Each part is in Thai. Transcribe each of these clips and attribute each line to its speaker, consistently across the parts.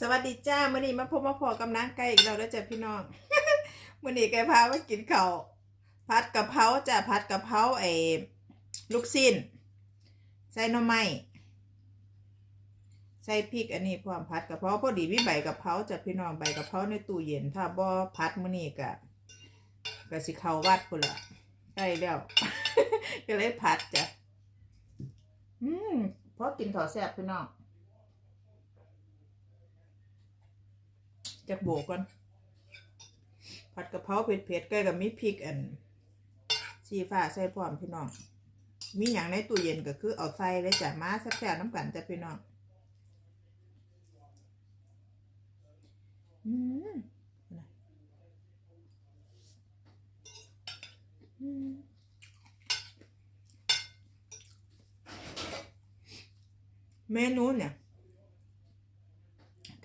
Speaker 1: สวัสดีจ้ามื่อนี้มาพบมาพอกับนางไก่อีกแล้วแล้วจ้ะพี่น้องมื่อนี้ไก่พามากินข้าวผัดกะเพราจ้ะผัดกะเพราไอ้ลูกสิ้นใส่หน่อไม้ใส่พริกอันนี้พร้อมผัดกะเพราพอดีมีใบกะเพราจ้ะพี่น้องใบกะเพราในตู้เย็นถ้าบ่ผัดมื่อนี้ก็ก็สิเข้าวัดพุ่นละใกล้แล้วก็เลยผัดจ้ะอืมพอกินข้าวแซ่บพี่น้อง จากโบกก่อน ผัดกะเพราเผ็ดๆใกล้กับมีพริกอันสีฟ้าใส่พร้อมพี่น้อง มีอย่างในตู้เย็นก็คือเอาใส่เลยจ้ะมาแซ่บๆน้ำกันจ้ะพี่น้องอืมอืมเมนูเนี่ย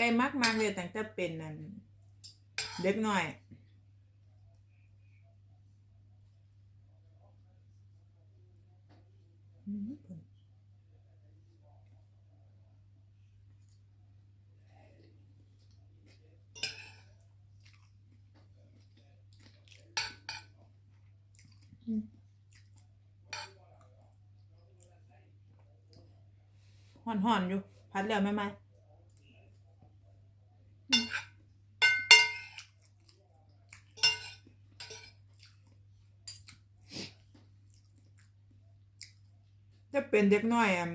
Speaker 1: ก่มากมากเลยตั้งแต่เป็นนั่นเด็กน้อยอืมเพิ่นห่อนๆอยู่ พัดแล้วไหมไหม เป็นเด็กน้อยอัน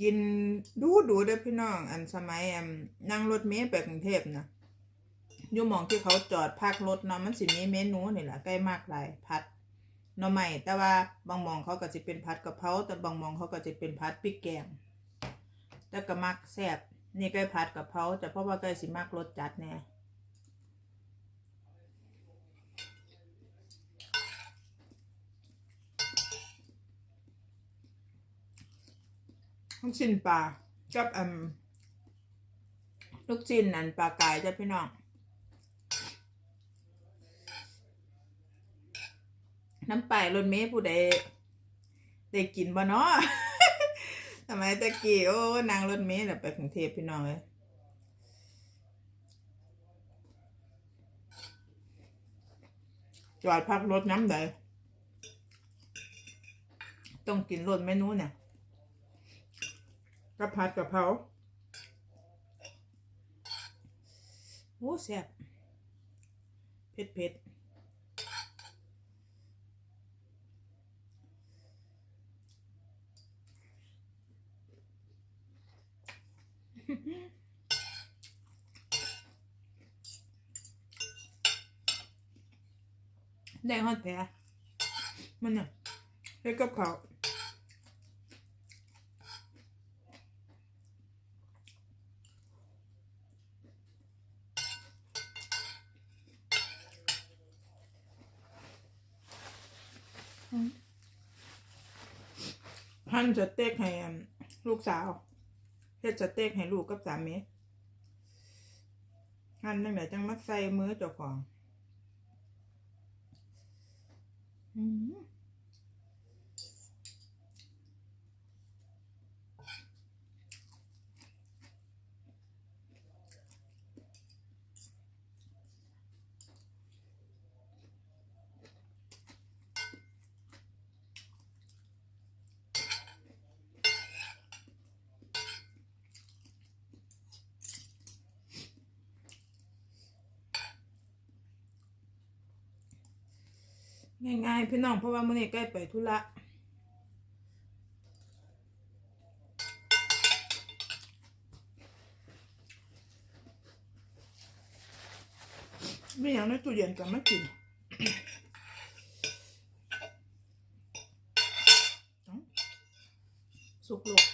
Speaker 1: กินดูดูเด้อพี่น้อง อันสมัยอันนั่งรถเมล์ไปกรุงเทพนะยู่มองที่เขาจอดพักรถเนาะมันสิมีเมนูนี่แหละใกล้มากหลายพัดหน่อไม้แต่ว่าบางมองเขาก็จะเป็นพัดกะเพราแต่บางมองเขาก็จะเป็นพัดพริกแกงแต่ก็มักแซ่บนี่ใกล้พัดกะเพราแต่เพราะว่าใกล้สิมักรสจัดแน่ ลูกชิ้นปลากับอืมลูกชิ้นอันปลากายจ้ะพี่น้องน้ำไปรถเมย์ผู้ใดได้กินบ่เนาะทำไมตะกี้โอ้นางรถเมย์น่ะไปกรุงเทพพี่น้องเลยจอดพักรถน้ำใดต้องกินรถเมนูเนี่ย กะผัดกะเพราโอ้แซ่บเผ็ดเผ็ดได้ฮอดแผลมันน่ะเล็กกับเขา พันสเต็กให้ลูกสาวเฮ็ดสเต็กให้ลูกกับสามีหั่นจังไหนจังมาใส่มือเจ้าของ อืม ง่ายๆพี่น้องเพราะว่ามื้อนี้ใกล้ไปธุระไมีอย่างในตู้เย็นก็ไม่กินเอ้าสุกลก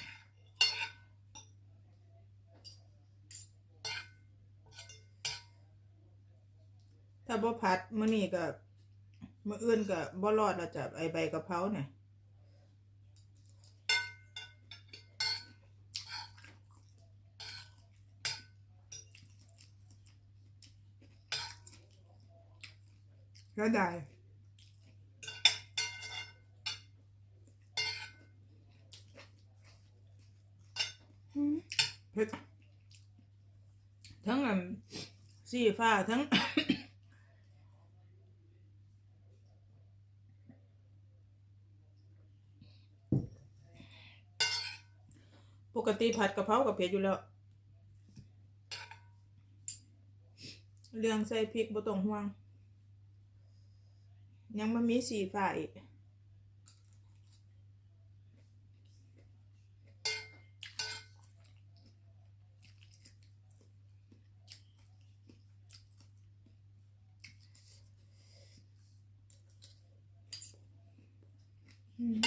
Speaker 1: ถ้าบ่ผัดมื้อนี้ก็ มื่ออื่นก็บ่รอดแล้วจ้ะไอใบกะเพราเนี่ยก็ได้อืมเผ็ดทั้งอันสีฟ้าทั้ง ปกติผัดกะเพรากับเผ็ดอยู่แล้ว เรื่องใส่พริกบ่ต้องห่วง ยังมันมีสีฟ้าอีก อืม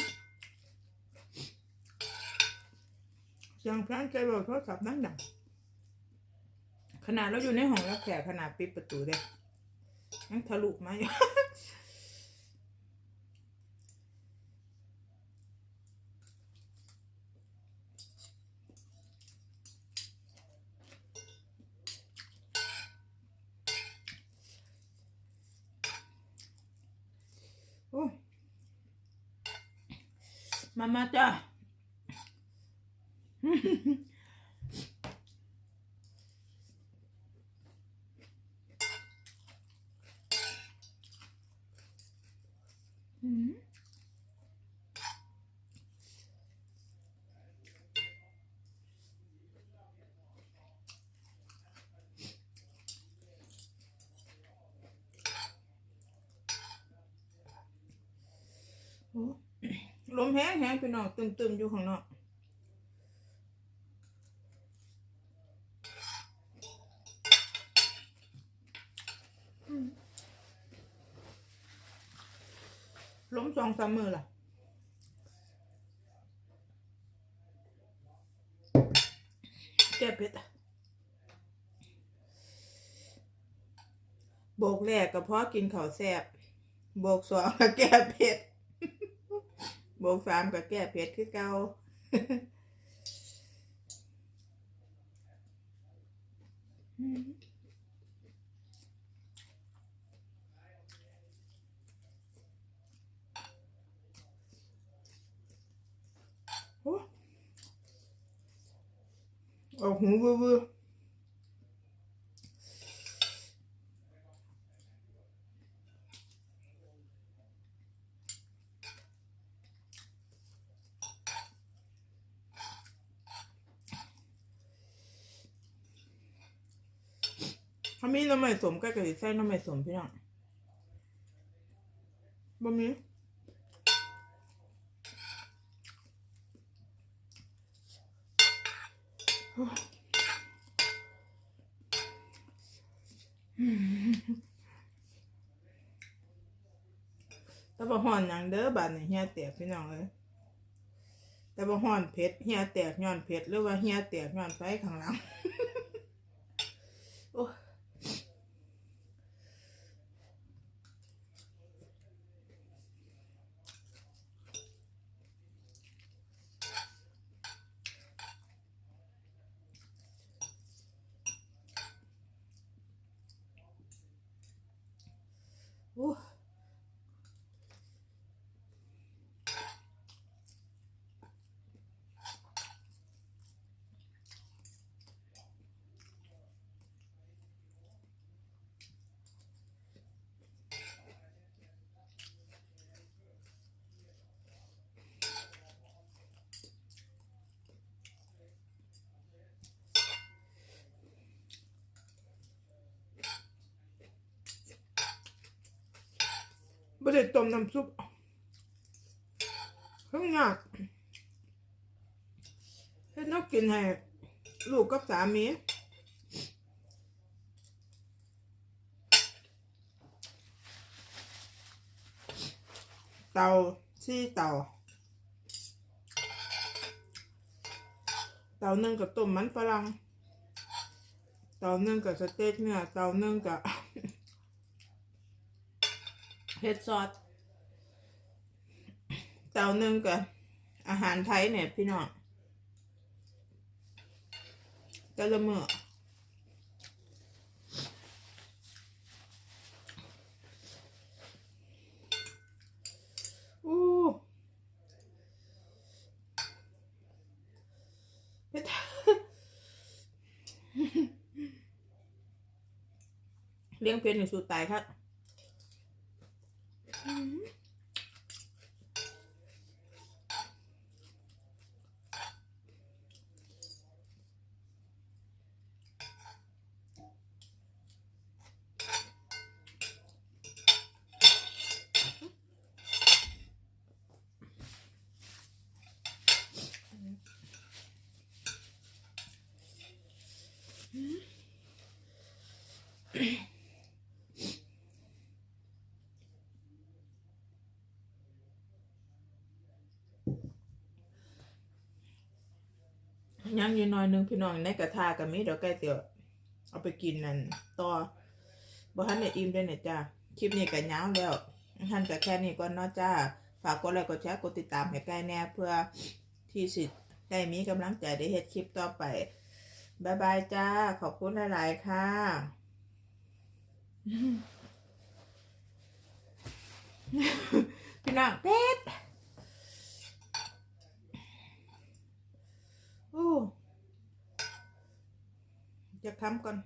Speaker 1: เสียงพรานใจบอกโทรศัพท์นั่งดังขนาดเราอยู่ในห้องรับแขกขนาดปิดประตูเด้ยังทะลุมาอยู่โอ้มามาจ้า ลมแห้งแห้งพี่น้องตึมๆอยู่ข้างนอก สองสามมือล่ะแก้เผ็ดโบกแรกก็เพราะกินข้าวแซ่บโบกสองก็แก้เผ็ดโบกสามก็แก้เผ็ดคือเก่าอืม โอ้ ออกหูเบื่อเบื่อถ้ามีน้ำมันสมก็กระดิใส่น้ำมันสมพี่น้องบ่มี แต่บ่ฮ้อนหยังเด้อบาดนี้เฮียแตกพี่น้องเอ้ยแต่บ่ฮ้อนเผ็ดเฮียแตกย้อนเผ็ดหรือว่าเฮียแตกย้อนไฟข้างหลัง บ่ได้ต้มน้ำซุปเพิ่งยากเฮ็ดนกกินให้ลูกกับสามีเตาซี่เตาเตาหนึ่งกับต้มมันฝรั่งเตาหนึ่งกับสเต็กเนื้อเตาหนึ่งกับ เฮ็ดซอสเตาหนึ่งกับอาหารไทยเนี่ยพี่น้องแต่ละมืออู้เผ็ดเลี้ยงเพชรอยู่สู่ตายครับอื้อหือ ยังอยู่น้อยนึงพี่น้องในกระทากับมีเดี๋ยวใกล้เตียวเอาไปกินนั่นต่อบ่ทันได้อิ่มด้วยเนี่ยจ้าคลิปนี้ก็ยาวแล้วท่านก็แค่นี้ก่อนเนาะจ้าฝากกดไลค์กดแชร์กดติดตามให้ใกล้แน่เพื่อที่สิได้มีกำลังใจได้เฮ็ดคลิปต่อไปบายบายจ้า ขอบคุณหลาย ๆ ค่ะ พี่น้องเป็ดโอ้จะทำก่อน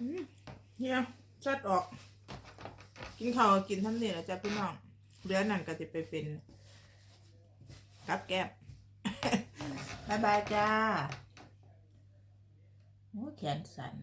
Speaker 1: อืมเนี่ยชัดออก กินข้าวก็กินทั้งนี้แหละจ้ะพี่น้อง เดือนนั้นก็จะไปเป็นกับแก้มบายบายจ้าโอ้แขนสั่น